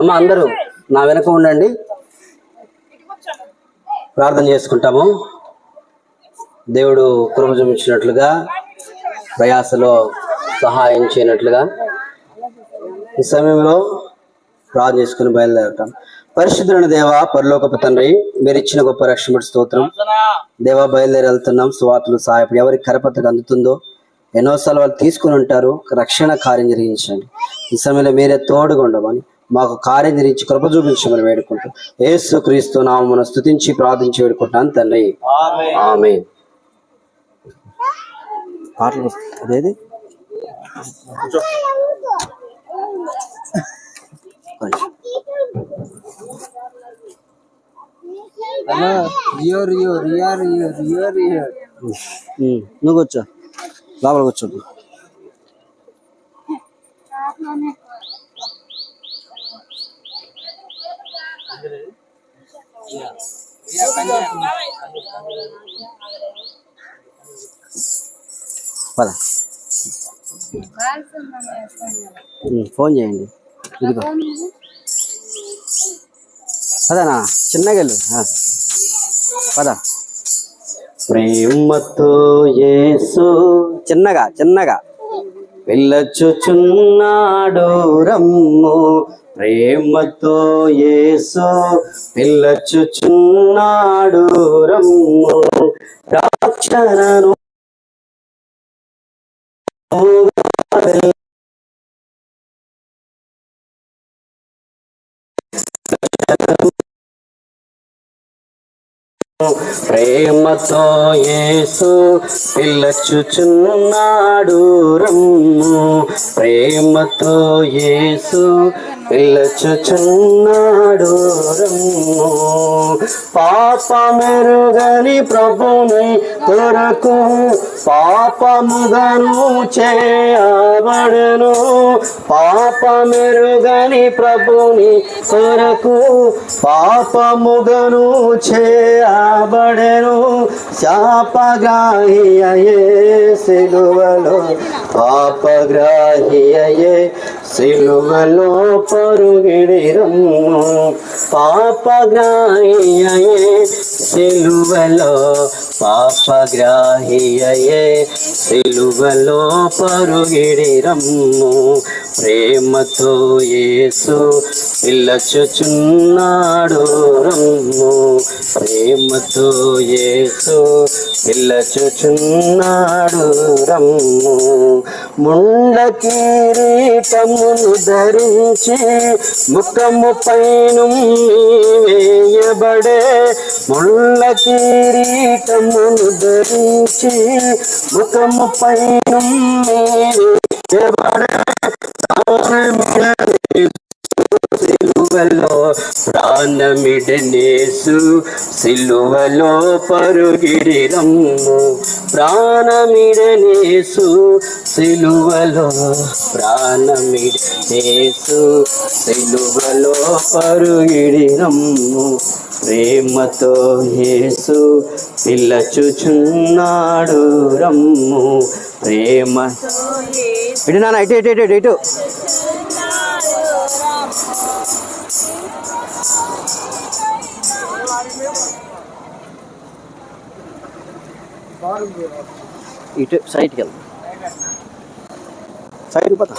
అమ్మ అందరూ నా వెనక ఉండండి. ప్రార్థన చేసుకుంటాము. దేవుడు కృప చూపించినట్లుగా ప్రయాసలో సహాయం చేయనట్లుగా ఈ సమయంలో ప్రార్థన చేసుకుని బయలుదేరుతాం. పరిశుద్ధులైన దేవ పరలోకపు తండ్రి మీరు ఇచ్చిన గొప్ప రక్షణ స్తోత్రం. దేవ బయలుదేరి వెళ్తున్నాం. స్వాతులు సహాయపడి ఎవరికి కరపత్రకు అందుతుందో ఎన్నోసార్లు వాళ్ళు తీసుకుని ఉంటారు. రక్షణ కార్యం జరిగించండి. ఈ సమయంలో మీరే తోడుగా ఉండమని మాకు కార్యం జరిగించి కృప చూపించమని వేడుకుంటూ ఏసు క్రీస్తు నామమును స్తుతించి ప్రార్థించి వేడుకుంటాను తండ్రి ఆమె పాటలు అదేది? రియో రియో రియా రియో రియో రియో. ఉమ్, నువ్వు కూర్చో. లోపల కూర్చో. పద. ఫోన్ చేయండి. ఇదిగో. పదనా? చిన్నగా వెళ్ళు. పద. ప్రేమతో యేసు. చిన్నగా చిన్నగా. వెళ్ళొచ్చుచున్నాడు రమ్ము. ప్రేమతో యేసు. పిల్లచుచున్నాడు రమ్ము. రాక్షణను ప్రేమతో యేసు పిల్లచుచున్నాడు రమ్ము. ప్రేమతో యేసు పిల్లచుచున్నాడు రమ్ము పాప మెరుగని ప్రభుని దొరకు పాపముగను చేయబడను. పాప మెరుగని ప్రభుని కొరకు పాపముగను చేయబడను. శాపగ్రాహి అయ్యే సిలువలో పాపగ్రాహి అయ్యే సిలువలో పరుగిడిరము పాపగ్రాహి అయ్యే సిలువలో పాపగ్రాహి అయ్యే సిలువలో పరుగిడిరము ప్రేమతో యేసు పిల్లచుచున్నాడు రమ్ము. ప్రేమతో యేసు పిల్లచుచున్నాడు రమ్ము. ముండ కిరీటము ధరించి ముఖము పైన వేయబడే ముళ్ళ కిరీటమును ధరించి ముఖము పైన వేయబడే సిలువలో ప్రాణమిడనేసు. సిలువలో పరుగిడి రమ్ము ప్రాణమిడనేసు. సిలువలో ప్రాణమిడనేసు. సిలువలో పరుగిడి రమ్ము ప్రేమతో యేసు పిల్లచుచున్నాడు రమ్ము ప్రేమ. ఇటు నాన్న ఇటు ఇటు ఇటు ఇటు. ఇటు సైడ్కి వెళ్దాం. సైడ్ పోతా.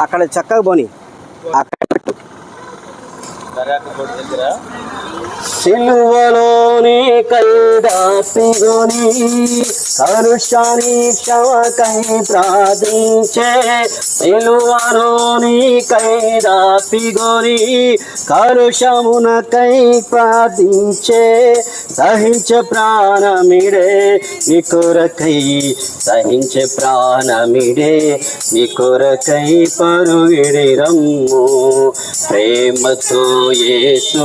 అక్కడ చక్కగా పోని. అక్కడ పెట్టు సిలువలోని కైదాసిగొని కరుషాని క్షమకై ప్రార్థించే సిలువలోని కైదాసిగొని కరుషమునకై ప్రార్థించే సహించ ప్రాణమిడే నీ కొరకై సహించ ప్రాణమిడే నీ కొరకై పరుగిడి రమ్ము ప్రేమతో యేసు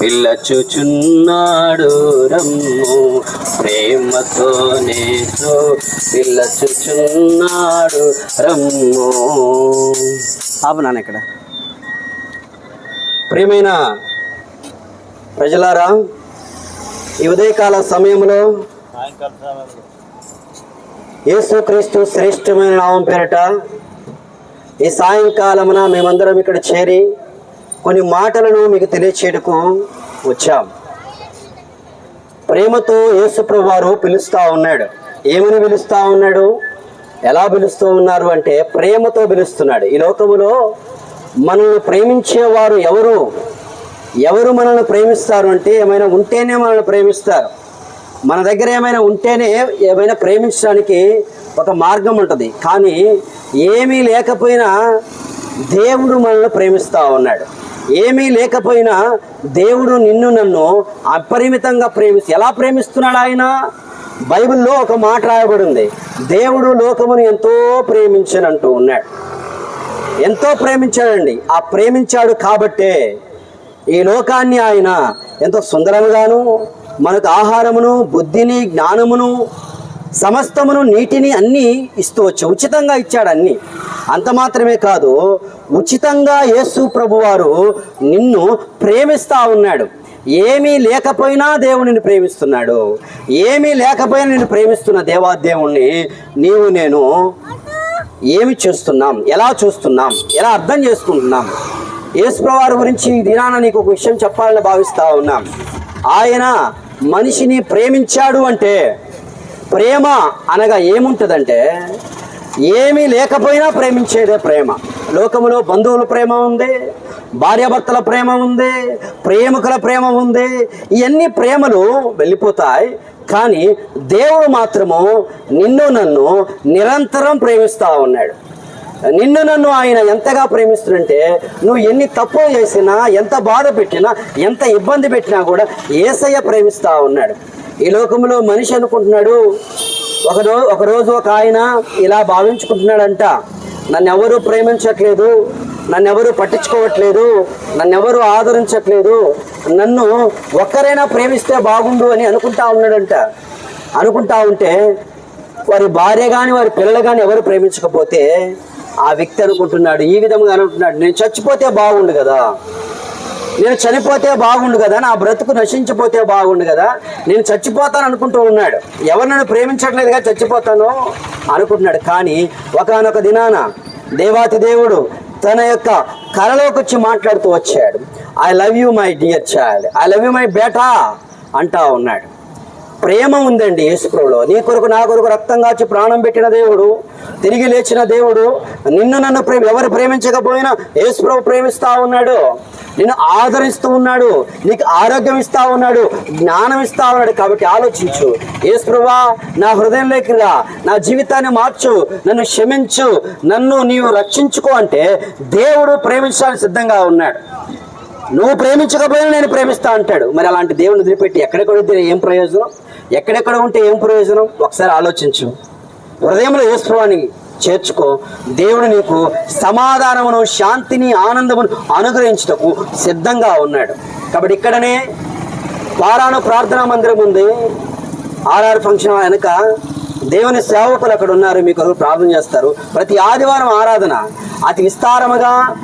పిల్లచుచున్నాడు రమ్ము. ప్రేమతో నేసు పిల్లచుచున్నాడు రమ్ము. ఆపునాను నాన్న ఇక్కడ. ప్రియమైన ప్రజలారా ఈ ఉదయకాల సమయంలో యేసుక్రీస్తు శ్రేష్టమైన నామం పేరట ఈ సాయంకాలమున మేమందరం ఇక్కడ చేరి కొన్ని మాటలను మీకు తెలియచేయటకు వచ్చాం. ప్రేమతో యేసుప్రభు వారు పిలుస్తూ ఉన్నాడు. ఏమని పిలుస్తూ ఉన్నాడు? ఎలా పిలుస్తూ ఉన్నారు అంటే ప్రేమతో పిలుస్తున్నాడు. ఈ లోకములో మనల్ని ప్రేమించేవారు ఎవరు? ఎవరు మనల్ని ప్రేమిస్తారు అంటే ఏమైనా ఉంటేనే మనల్ని ప్రేమిస్తారు. మన దగ్గర ఏమైనా ఉంటేనే ఏమైనా ప్రేమించడానికి ఒక మార్గం ఉంటుంది. కానీ ఏమీ లేకపోయినా దేవుడు మనల్ని ప్రేమిస్తూ ఉన్నాడు. ఏమీ లేకపోయినా దేవుడు నిన్ను నన్ను అపరిమితంగా ప్రేమిస్తూ ఎలా ప్రేమిస్తున్నాడు ఆయన? బైబిల్లో ఒక మాట రాయబడి ఉంది దేవుడు లోకమును ఎంతో ప్రేమించనంటూ ఉన్నాడు. ఎంతో ప్రేమించాడండి. ఆ ప్రేమించాడు కాబట్టే ఈ లోకాన్ని ఆయన ఎంతో సుందరముగాను మనకు ఆహారమును బుద్ధిని జ్ఞానమును సమస్తమును నీటిని అన్నీ ఇస్తూ వచ్చి ఉచితంగా ఇచ్చాడు అన్ని. అంత మాత్రమే కాదు ఉచితంగా యేసు ప్రభువారు నిన్ను ప్రేమిస్తా ఉన్నాడు. ఏమీ లేకపోయినా దేవుడిని ప్రేమిస్తున్నాడు. ఏమీ లేకపోయినా నిన్ను ప్రేమిస్తున్న దేవాదేవుణ్ణి నీవు నేను ఏమి చూస్తున్నాం? ఎలా చూస్తున్నాం? ఎలా అర్థం చేసుకుంటున్నాం? యేసుప్రవారి గురించి దినాన నీకు ఒక విషయం చెప్పాలని భావిస్తా ఉన్నాం. ఆయన మనిషిని ప్రేమించాడు అంటే ప్రేమ అనగా ఏముంటుందంటే ఏమీ లేకపోయినా ప్రేమించేదే ప్రేమ. లోకములో బంధువుల ప్రేమ ఉంది భార్యాభర్తల ప్రేమ ఉంది ప్రేమికుల ప్రేమ ఉంది ఇవన్నీ ప్రేమలు వెళ్ళిపోతాయి. కానీ దేవుడు మాత్రము నిన్ను నన్ను నిరంతరం ప్రేమిస్తూ ఉన్నాడు. నిన్ను నన్ను ఆయన ఎంతగా ప్రేమిస్తుంటే నువ్వు ఎన్ని తప్పులు చేసినా ఎంత బాధ పెట్టినా ఎంత ఇబ్బంది పెట్టినా కూడా ఏసయ్య ప్రేమిస్తూ ఉన్నాడు. ఈ లోకంలో మనిషి అనుకుంటున్నాడు ఒక రోజు ఒక ఒక ఆయన ఇలా భావించుకుంటున్నాడంట. నన్ను ఎవరు ప్రేమించట్లేదు నన్ను ఎవరు పట్టించుకోవట్లేదు నన్ను ఎవరు ఆదరించట్లేదు నన్ను ఒక్కరైనా ప్రేమిస్తే బాగుండు అని అనుకుంటా ఉన్నాడంట. అనుకుంటా ఉంటే వారి భార్య కానీ వారి పిల్లలు కానీ ఎవరు ప్రేమించకపోతే ఆ వ్యక్తి అనుకుంటున్నాడు ఈ విధంగా అనుకుంటున్నాడు నేను చచ్చిపోతే బాగుండు కదా. నేను చనిపోతే బాగుండు కదా నా బ్రతుకు నశించిపోతే బాగుండు కదా నేను చచ్చిపోతాను అనుకుంటూ ఉన్నాడు. ఎవరు నన్ను ప్రేమించట్లేదుగా చచ్చిపోతాను అనుకుంటున్నాడు. కానీ ఒకనొక దినాన దేవాతి దేవుడు తన యొక్క కలలోకి వచ్చి మాట్లాడుతూ వచ్చాడు. I love you my dear child I love you my beta అంటా ఉన్నాడు. ప్రేమ ఉందండి యేసుప్రభులో నీ కొరకు నా కొరకు రక్తం కాచి ప్రాణం పెట్టిన దేవుడు తిరిగి లేచిన దేవుడు నిన్ను నన్ను ప్రేమ ఎవరు ప్రేమించకపోయినా యేసుప్రభు ప్రేమిస్తా ఉన్నాడు. నిన్ను ఆదరిస్తూ ఉన్నాడు. నీకు ఆరోగ్యం ఇస్తా ఉన్నాడు. జ్ఞానం ఇస్తా ఉన్నాడు. కాబట్టి ఆలోచించు. యేసుప్రభా నా హృదయంలోకి రా. నా జీవితాన్ని మార్చు. నన్ను క్షమించు. నన్ను నీవు రక్షించుకో అంటే దేవుడు ప్రేమించడానికి సిద్ధంగా ఉన్నాడు. నువ్వు ప్రేమించకపోయినా నేను ప్రేమిస్తా అంటాడు. మరి అలాంటి దేవుని వదిలిపెట్టి ఎక్కడికి ఉంటే ఏం ప్రయోజనం? ఎక్కడెక్కడ ఉంటే ఏం ప్రయోజనం? ఒకసారి ఆలోచించు. హృదయంలో యేసువాని చేర్చుకో. దేవుడు నీకు సమాధానమును శాంతిని ఆనందమును అనుగ్రహించుటకు సిద్ధంగా ఉన్నాడు. కాబట్టి ఇక్కడనే వారాను ప్రార్థనా మందిరం ఉంది. ఆర్ఆర్ ఫంక్షన్ వెనుక దేవుని సేవకులు అక్కడ ఉన్నారు. మీ కొరకు ప్రార్థన చేస్తారు. ప్రతి ఆదివారం ఆరాధన. అతి విస్తారముగా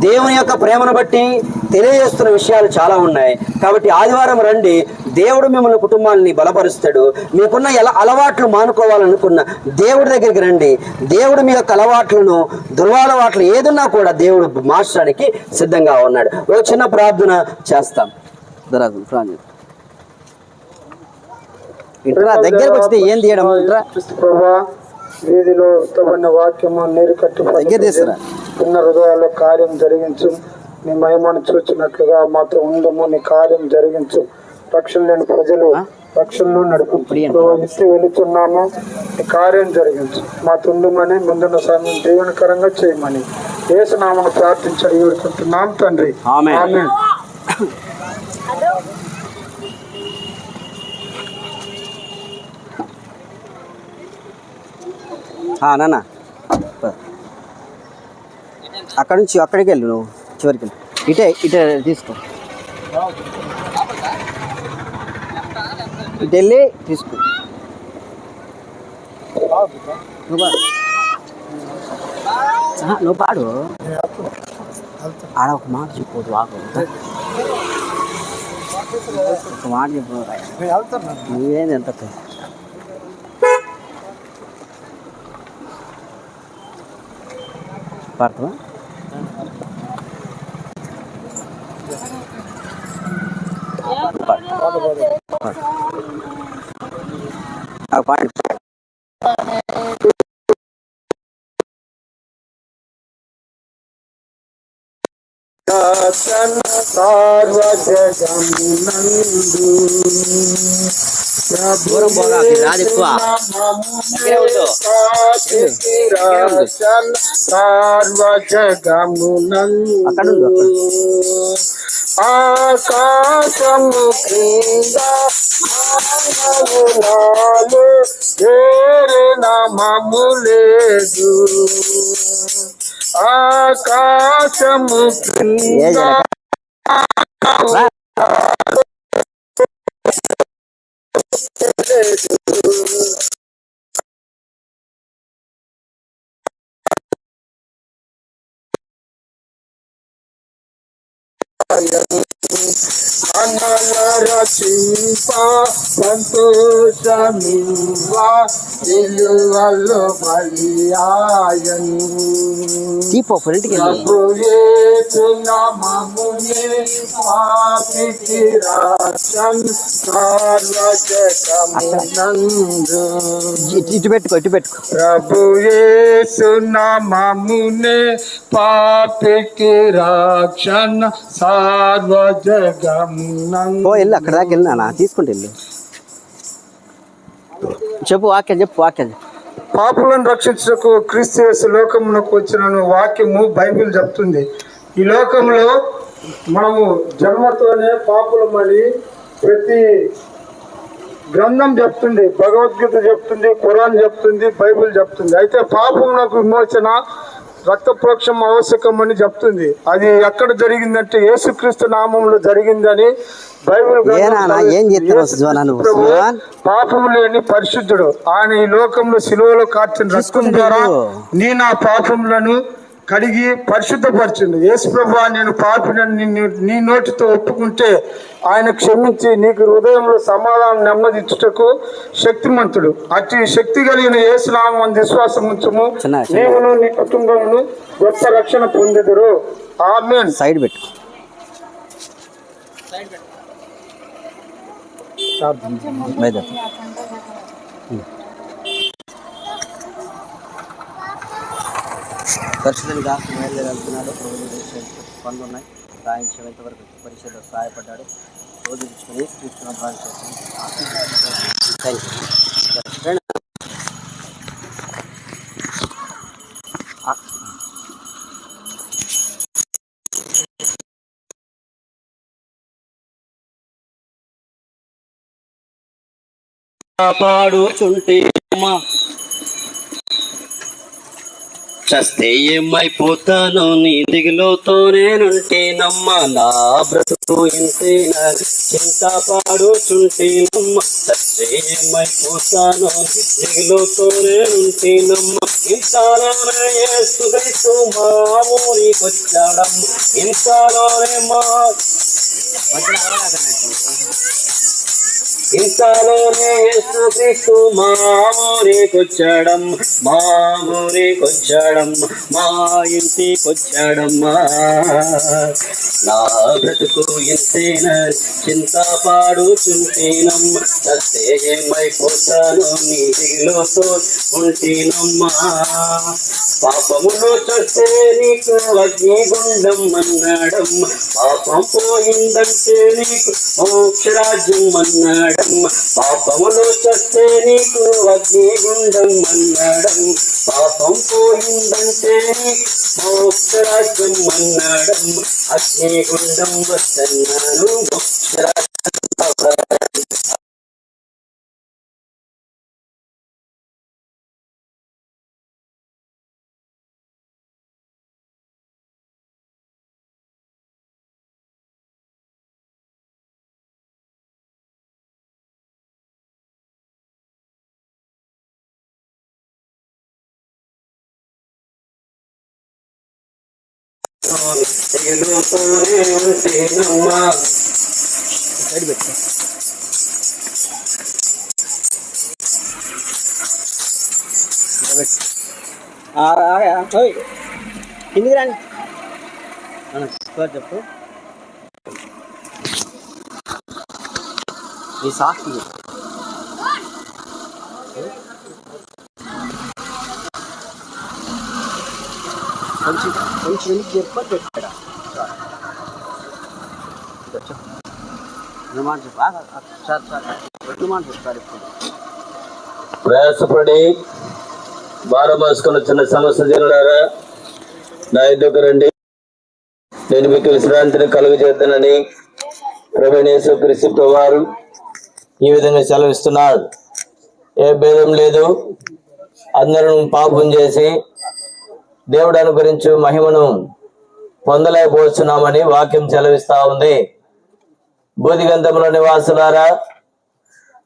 దేవుని యొక్క ప్రేమను బట్టి తెలియజేస్తున్న విషయాలు చాలా ఉన్నాయి. కాబట్టి ఆదివారం రండి. దేవుడు మిమ్మల్ని కుటుంబాన్ని బలపరుస్తాడు. మీకున్న ఎలా అలవాట్లు మానుకోవాలనుకున్న దేవుడి దగ్గరికి రండి. దేవుడు మీ యొక్క అలవాట్లను దుర్వాలవాట్లు ఏదున్నా కూడా దేవుడు మార్చడానికి సిద్ధంగా ఉన్నాడు. ఒక చిన్న ప్రార్థన చేస్తాం. ప్రార్థన ఇట్రా దగ్గరకు వస్తే ఏం తీయడం? ఇట్రా. వీధిలో ఉత్తమైన వాక్యము నీరు కట్టి ఉన్న హృదయాల్లో కార్యం జరిగించు. నీ మహిమను చూచినట్లుగా మాతో ఉండము. నీ కార్యం జరిగించు. రక్షణ లేని ప్రజలు రక్షణలో నడుపు ఇస్తే వెళుతున్నాము కార్యం జరిగించు మా తుండమని ముందున్న సమయం జీవనకరంగా చేయమని ఏసునామను ప్రార్థించడం వేడుకుంటున్నాం తండ్రి. ఆమేన్. ఆమేన్. ఆ, నాన్న. అక్కడ నుంచి అక్కడికి వెళ్ళు నువ్వు చివరికి. ఇటే ఇటే తీసుకో. ఢిల్లీ తీసుకో. నువ్వు పాడు. ఆడ ఒక మాట చెప్పు వాకు ఒక మాట చెప్పు. నువ్వేంది ఎంత పడుతున్నా పాడు శాసన సార్వజగమునందు దూరం పోగా, అది రాదు ఎక్కువ. సార్వజగమునందు ఆకాశము క్రింద మానవులాలు వేరే నామము లేదు. ఆకాశము ఏ మనల రచింప సంతోషమివా నిలువలు బలియాయను వెళ్ళి. ప్రభుయేసు నామమునే పాపికి రాచన్ సార్వజగమునందు. ఇటు పెట్టుకో ఇటు పెట్టుకో. ప్రభుయేసు నామమునే పాపికి రాక్షణ సార్వజగమునందు. ఓ వెళ్ళు అక్కడ దాకా వెళ్ళినా నా తీసుకుంటూ వెళ్ళు చెప్పు వాక్యం చెప్పు వాక్యం చెప్పు. పాపులను రక్షించకు క్రీస్తు లోకమునకు వచ్చిన వాక్యము బైబిల్ చెప్తుంది. ఈ లోకంలో మనము జన్మతోనే పాపులమని ప్రతి గ్రంథం చెప్తుంది భగవద్గీత చెప్తుంది ఖురాన్ చెప్తుంది బైబిల్ చెప్తుంది. అయితే పాపమునకు విమోచన రక్త ప్రోక్షం ఆవశ్యకమని చెప్తుంది అది ఎక్కడ జరిగిందంటే యేసుక్రీస్తు నామంలో జరిగిందని బైబిల్? పాపము లేని పరిశుద్ధుడు ఆయన ఈ లోకంలో సిలువలో కార్చిన రక్తం ద్వారా వెళ్ళు. నీ నా పాపములను కడిగి పరిశుద్ధపరిచిండు. యేసు ప్రభు నేను పాపినని నీ నోటితో ఒప్పుకుంటే ఆయన క్షమించి నీకు హృదయంలో సమాధానం నెమ్మదించుటకు శక్తిమంతుడు. అతి శక్తి కలిగిన యేసునామం విశ్వాసం ఉంచము. నీవును నీ కుటుంబమును గొప్ప రక్షణ పొందెదరు. ఆమెన్. సైడ్ పెట్టుకో బయట పరిస్థితులు కాస్త బయలుదేరి వెళ్తున్నాడు రోజు పనులు ఉన్నాయి రాయించేంత వరకు పరీక్షలో సహాయపడ్డాడు. రోజు తీసుకుని తీసుకున్న థ్యాంక్ యూ పాడుచుంటే అమ్మా. చస్తే ఏమైపోతాను నీ దిగులోతో నేనుంటే నమ్మ. నా బ్రతుకు ఇంతేనా చింత పాడుచుంటే నమ్మ చస్తే ఏమైపోతాను దిగులోతో నేనుంటే నమ్మ. ఇంతలోనే యేసుక్రీస్తు మా ఊరికొచ్చాడమ్మ. ఇంతలోనే మా ఇంతలోనే యేసుక్రీస్తు మా ఊరికొచ్చడం మా ఊరికొచ్చడం మా ఇంటికొచ్చాడమ్మా. నా బ్రతుకు ఇంతేన చింత పాడుచుంటేనమ్మ చస్తే ఏమైపోతాను నీటిలోతో ఉంటేనమ్మా. పాపములో చస్తే నీకు అగ్నిగుండం అన్నాడమ్మ పాపం పోయిందంటే నీకు మోక్షరాజ్యం అన్నాడమ్మ పాపములు చస్తే నీకు అగ్నిగుండం అన్నాడమ్మ పాపం పోయిందంటే మోక్షరాజ్యం అన్నాడమ్మ అగ్నిగుండం వస్తున్నాను మోక్షరాజ్యం తెలుతోనే ఉంటేనమ్మా సైడ్ పెట్టుకో కిందికి చెప్పు ఈ సాక్షి కొంచెం కొంచెం వెనక్కి చెప్ప. పెట్టాడా రెండు. Sir sir. రెండు సార్ ఇప్పుడు. ప్రయాసపడి భారం మోసుకున్న చిన్న సమస్య జనులారా నా ఎద్దుకు రండి. నేను మీకు విశ్రాంతిని కలుగజేద్దానని ప్రవీణేశ్వర క్రిస్తు వారు ఈ విధంగా సెలవిస్తున్నాడు ఏ భేదం లేదు. అందరం పాపం చేసి దేవుడు అనుగ్రహించు మహిమను పొందలేకపోతున్నామని వాక్యం చెలవిస్తా ఉంది. బూదిగంధంలో నివాసులారా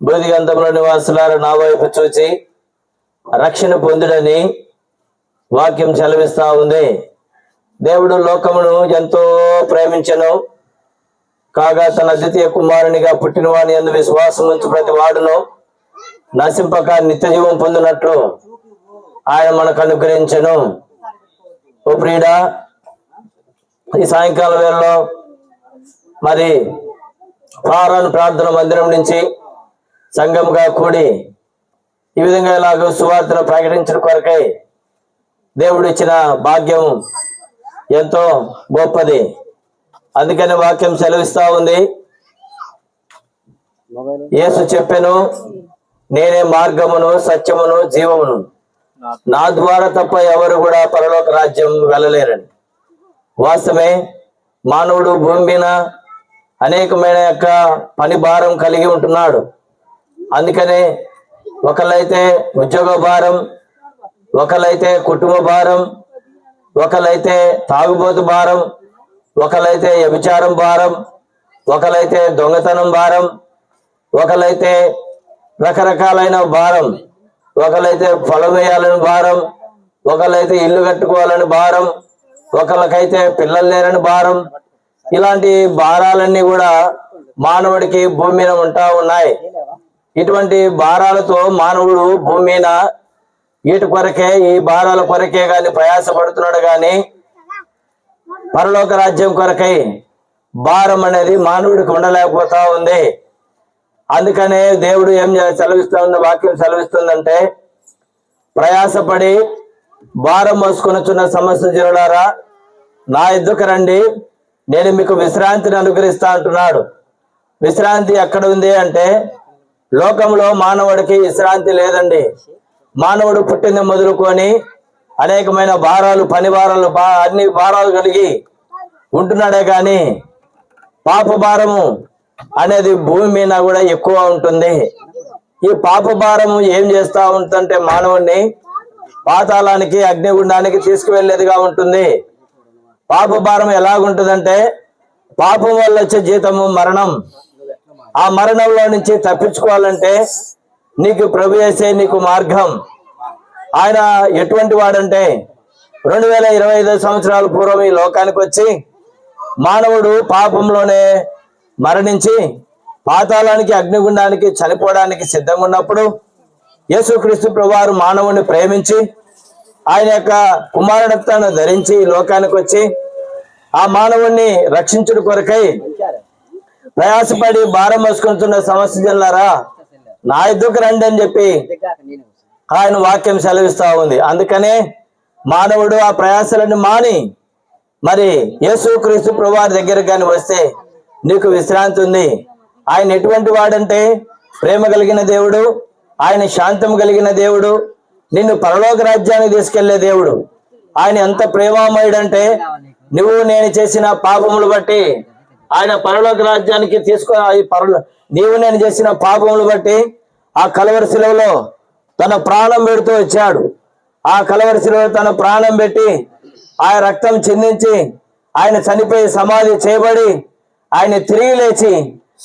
బూదిగంధంలో నివాసులారా నా వైపు చూచి రక్షణ పొందుడని వాక్యం సెలవిస్తా ఉంది. దేవుడు లోకమును ఎంతో ప్రేమించను. కాగా తన ద్వితీయ కుమారునిగా పుట్టిన వాని ఎందు విశ్వాసం ఉంచు ప్రతి వాడును నశింపక నిత్య జీవం పొందినట్లు ఆయన మనకు అనుగ్రహించను. ఓ ప్రియుడా ఈ సాయంకాల వేళలో మరి పారాను ప్రార్థన మందిరం నుంచి సంఘంగా కూడి ఈ విధంగా ఇలాగ సువార్తను ప్రకటించడం కొరకై దేవుడు ఇచ్చిన భాగ్యం ఎంతో గొప్పది. అందుకని వాక్యం సెలవిస్తా ఉంది. యేసు చెప్పెను నేనే మార్గమును సత్యమును జీవమును. నా ద్వారా తప్ప ఎవరు కూడా పరలోక రాజ్యం వెళ్ళలేరని వాస్తవమే మానవుడు భూమి మీద అనేకమైన యొక్క పని భారం కలిగి ఉంటున్నాడు. అందుకనే ఒకళ్ళైతే ఉద్యోగ భారం ఒకళ్ళైతే కుటుంబ భారం ఒకళ్ళైతే తాగుబోతు భారం ఒకళ్ళైతే వ్యభిచారం భారం ఒకళ్ళైతే దొంగతనం భారం ఒకళ్ళైతే రకరకాలైన భారం ఒకళ్ళైతే పొలం వేయాలని భారం ఒకళ్ళైతే ఇల్లు కట్టుకోవాలని భారం ఒకళ్ళకైతే పిల్లలు లేరని భారం. ఇలాంటి భారాలన్నీ కూడా మానవుడికి భూమి మీద ఉంటా ఉన్నాయి. ఇటువంటి భారాలతో మానవుడు భూమి మీద వీటి కొరకే ఈ భారాల కొరకే గాని ప్రయాసపడుతున్నాడు గాని పరలోక రాజ్యం కొరకై భారం అనేది మానవుడికి ఉండలేకపోతా ఉంది. అందుకనే దేవుడు ఏం సెలవిస్తా ఉన్న వాక్యం సెలవిస్తుందంటే ప్రయాసపడి భారం మోసుకొనుచున్న సమస్య జరులారా నా ఎద్దుకు రండి నేను మీకు విశ్రాంతిని అనుగ్రహిస్తా అంటున్నాడు. విశ్రాంతి ఎక్కడ ఉంది అంటే లోకంలో మానవుడికి విశ్రాంతి లేదండి. మానవుడు పుట్టింది మొదలుకొని అనేకమైన భారాలు పని భారాలు బా అన్ని భారాలు కలిగి ఉంటున్నాడే కానీ పాప భారము అనేది భూమి మీద కూడా ఎక్కువ ఉంటుంది. ఈ పాప భారం ఏం చేస్తా ఉంటుందంటే మానవుణ్ణి పాతాళానికి అగ్నిగుండానికి తీసుకువెళ్ళేదిగా ఉంటుంది. పాప భారం ఎలాగుంటుందంటే పాపం వల్ల వచ్చే జీతము మరణం. ఆ మరణంలో నుంచి తప్పించుకోవాలంటే నీకు ప్రభు చేసే నీకు మార్గం. ఆయన ఎటువంటి వాడంటే రెండు వేల ఇరవై ఐదు సంవత్సరాల పూర్వం ఈ లోకానికి వచ్చి మానవుడు పాపంలోనే మరణించి పాతాళానికి అగ్నిగుండానికి చనిపోవడానికి సిద్ధంగా ఉన్నప్పుడు యేసుక్రీస్తు ప్రభువారు మానవుని ప్రేమించి ఆయన యొక్క కుమారుడత్వాన్ని ధరించి ఈ లోకానికి వచ్చి ఆ మానవుణ్ణి రక్షించుడు కొరకై ప్రయాసపడి భారం మోసుకుంటున్న సమస్య జిల్లారా నా ఎద్దుకు రండి అని చెప్పి ఆయన వాక్యం సెలవిస్తా ఉంది. అందుకనే మానవుడు ఆ ప్రయాసాలను మాని మరి యేసు క్రీస్తు ప్రభువారి దగ్గర కానీ వస్తే నీకు విశ్రాంతి ఉంది. ఆయన ఎటువంటి వాడంటే ప్రేమ కలిగిన దేవుడు ఆయన శాంతం కలిగిన దేవుడు నిన్ను పరలోక రాజ్యానికి తీసుకెళ్ళే దేవుడు. ఆయన ఎంత ప్రేమామయుడంటే నువ్వు నేను చేసిన పాపములు బట్టి ఆయన పరలోక రాజ్యానికి తీసుకో పరలో నీవు నేను చేసిన పాపములు బట్టి ఆ కలవరి శిలవలో తన ప్రాణం పెడుతూ వచ్చాడు. ఆ కలవరి శిలవలో తన ప్రాణం పెట్టి ఆ రక్తం చిందించి ఆయన చనిపోయి సమాధి చేయబడి ఆయన తిరిగి లేచి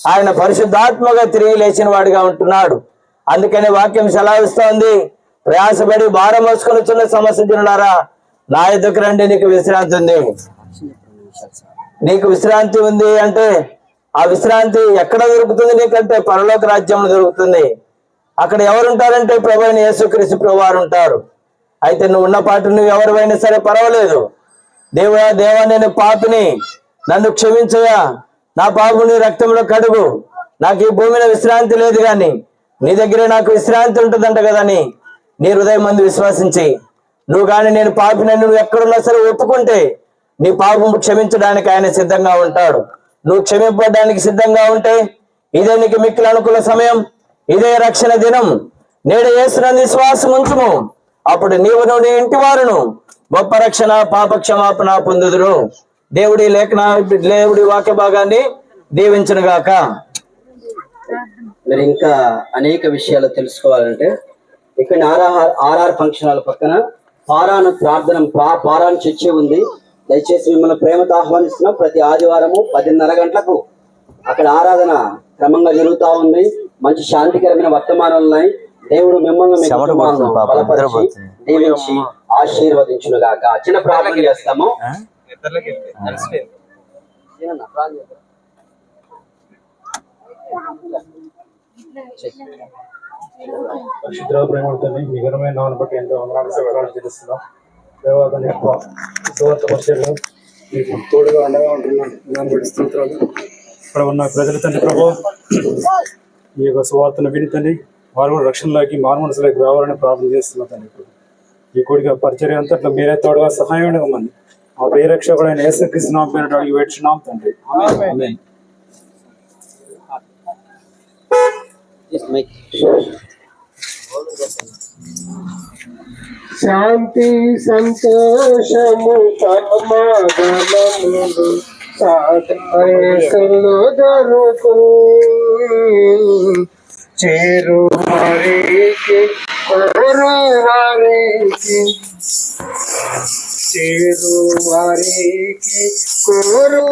ఆయన పరిశుద్ధాత్మగా తిరిగి లేచిన వాడిగా ఉంటున్నాడు. అందుకని వాక్యం సెలవిస్తోంది. ప్రయాసపడి భారం మోసుకొనిచున్న సమస్య తినడారా నా ఎదుకు రండి నీకు విశ్రాంతి ఉంది. నీకు విశ్రాంతి ఉంది అంటే ఆ విశ్రాంతి ఎక్కడ దొరుకుతుంది నీకంటే పరలోక రాజ్యంలో దొరుకుతుంది. అక్కడ ఎవరు ఉంటారంటే ప్రభు యేసుక్రీస్తు ప్రభువారు ఉంటారు. అయితే నువ్వు ఉన్న పాటు నువ్వు ఎవరివైనా సరే పర్వాలేదు. దేవుడా దేవా నేను పాపిని. నన్ను క్షమించయా నా పాపుని రక్తంలో కడుగు. నాకు ఈ భూమిలో విశ్రాంతి లేదు గాని నీ దగ్గరే నాకు విశ్రాంతి ఉంటుందంట కదని నీ. హృదయం మంది విశ్వసించి. నువ్వు కానీ నేను పాపిన నువ్వు ఎక్కడున్నా సరే ఒప్పుకుంటే నీ పాపం క్షమించడానికి ఆయన సిద్ధంగా ఉంటాడు. నువ్వు క్షమింపడానికి సిద్ధంగా ఉంటే ఇదే నీకు మిక్కిలి అనుకూల సమయం ఇదే రక్షణ దినం. నేడు వేస్తున్న విశ్వాసం ఉంచుము. అప్పుడు నీవు నీ ఇంటి వారును గొప్ప రక్షణ పాప క్షమాపణ పొందుదురు. దేవుడి లేఖన దేవుడి వాక్య భాగాన్ని దీవించను గాక. మరి ఇంకా అనేక విషయాలు తెలుసుకోవాలంటే ఇక్కడ ఆర్ఆర్ ఆర్ఆర్ ఫంక్షన్ హాల్ పక్కన పారాను ప్రార్థన పారాను చర్చి ఉంది. దయచేసి మిమ్మల్ని ప్రేమతో ఆహ్వానిస్తున్నాం. ప్రతి ఆదివారము పదిన్నర గంటలకు అక్కడ ఆరాధన క్రమంగా జరుగుతా ఉంది. మంచి శాంతికరమైన వర్తమానాలు ఉన్నాయి. దేవుడు మిమ్మల్ని. దీవించి ఆశీర్వదించును గాక. చిన్న ప్రార్థన చేస్తాము. ఘనమైన నామను బట్టి ఎంతో వందనాలు సేవలు తెలుస్తున్నాం దేవాదాన్ని యొక్క సువార్త పరిచయంలో మీకు తోడుగా అండగా ఉంటున్నాను దాన్ని బట్టి స్తోత్రాలు. ఇక్కడ ఉన్న ప్రజల తండ్రి ప్రభు ఈ యొక్క సువార్తను విని తండ్రి వారు కూడా రక్షణలోకి మారు మనసులోకి రావాలని ప్రార్థన చేస్తున్నా తండ్రి ఇప్పుడు ఈ కోడిక పరిచర్య అంతట్లో మీరే తోడుగా సహాయం ఇవ్వమని ఆ ప్రియరక్షకుడైన యేసుక్రీస్తు నామం పేరిట అడిగి వేడుచున్నాం తండ్రి ఆమేన్. Just make శాంతి సంతోషము సమాధానములు సాధనలు దొరుకు చేరు వారికి కోరు వారికి చేరు వారికి కోరు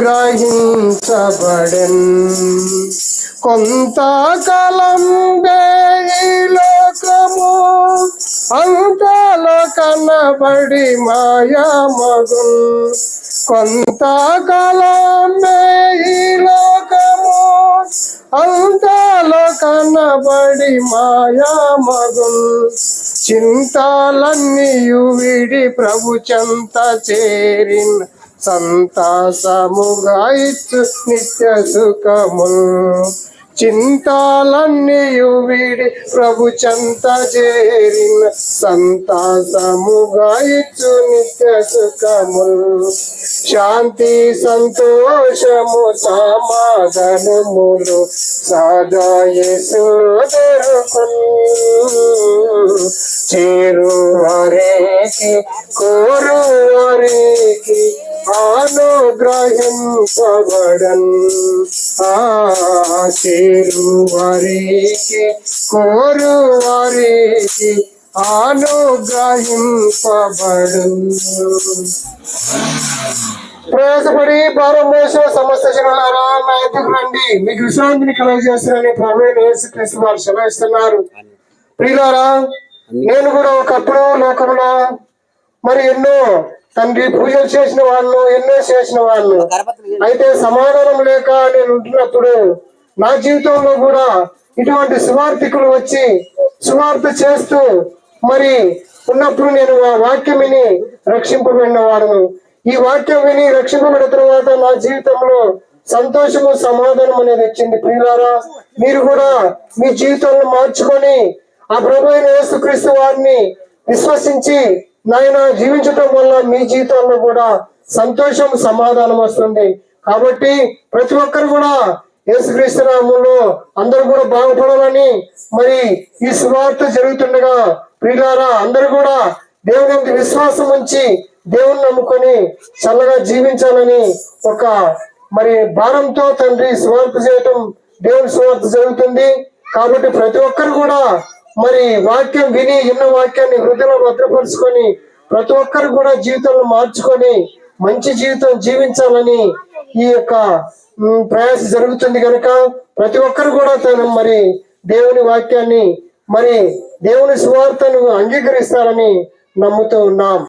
గ్రహించబడన్. కొంతకాలం లోకము అంతలో కనబడి మాయా మగున్ కొంతకాలం లోకము అంతలో కనబడి మాయా మగున్ చింతాలన్నీయు విడి ప్రభు చెంత చేరిన్. సంతాసముగా ఇచ్చు నిత్య సుఖముల్. చింతాలన్నీయు వీడి ప్రభు చంత చేరిన సంతాసముగా ఇచ్చు నిత్య సుఖములు. శాంతి సంతోషము సమాధానములు సదాయేసు చేరు వారికి కోరు వారికి అనుగ్రహింపబడన్. ఆ చేరు వారికి కోరు వారికి అనుగ్రహింపబడు ప్రయాసపడి మోసిన సమస్త జనాలారా నా ఎదుగు రండి. మీకు విశ్రాంతిని కలుగజేస్తారని ప్రభు యేసుక్రీస్తు వారు సెలవిస్తున్నారు. ప్రియులారా నేను కూడా ఒకప్పుడు లోకంలో మరి ఎన్నో తండ్రి పూజలు చేసిన వాళ్ళు ఎన్నో చేసిన వాళ్ళు. అయితే సమాధానం లేక నేను ఉంటున్నప్పుడు నా జీవితంలో కూడా ఇటువంటి సువార్థికులు వచ్చి సువార్త చేస్తూ మరి ఉన్నప్పుడు నేను ఆ వాక్యం విని రక్షింపబడిన వాడను. ఈ వాక్యం విని రక్షింపబడిన తర్వాత నా జీవితంలో సంతోషము సమాధానం అనేది వచ్చింది. ప్రియులారా మీరు కూడా మీ జీవితాలను మార్చుకొని ఆ ప్రభు అయిన యేసుక్రీస్తు వారిని విశ్వసించి నాయన జీవించటం వల్ల మీ జీవితంలో కూడా సంతోషం సమాధానం వస్తుంది. కాబట్టి ప్రతి ఒక్కరు కూడా యేసుక్రీస్తు నామంలో అందరూ కూడా బాగుపడాలని మరి ఈ సువార్త జరుగుతుండగా ప్రియులారా అందరూ కూడా దేవుని విశ్వాసం ఉంచి దేవుని నమ్ముకొని చల్లగా జీవించాలని ఒక మరి భారంతో తండ్రి సువార్త చేయటం దేవుని సువార్త జరుగుతుంది. కాబట్టి ప్రతి ఒక్కరు కూడా మరి వాక్యం విని విన్న వాక్యాన్ని హృదయంలో భద్రపరుచుకొని ప్రతి ఒక్కరు కూడా జీవితంలో మార్చుకొని మంచి జీవితం జీవించాలని ఈ యొక్క ప్రయాస జరుగుతుంది కనుక ప్రతి ఒక్కరు కూడా తను మరి దేవుని వాక్యాన్ని మరి దేవుని సువార్తను అంగీకరిస్తారని నమ్ముతూ ఉన్నాం.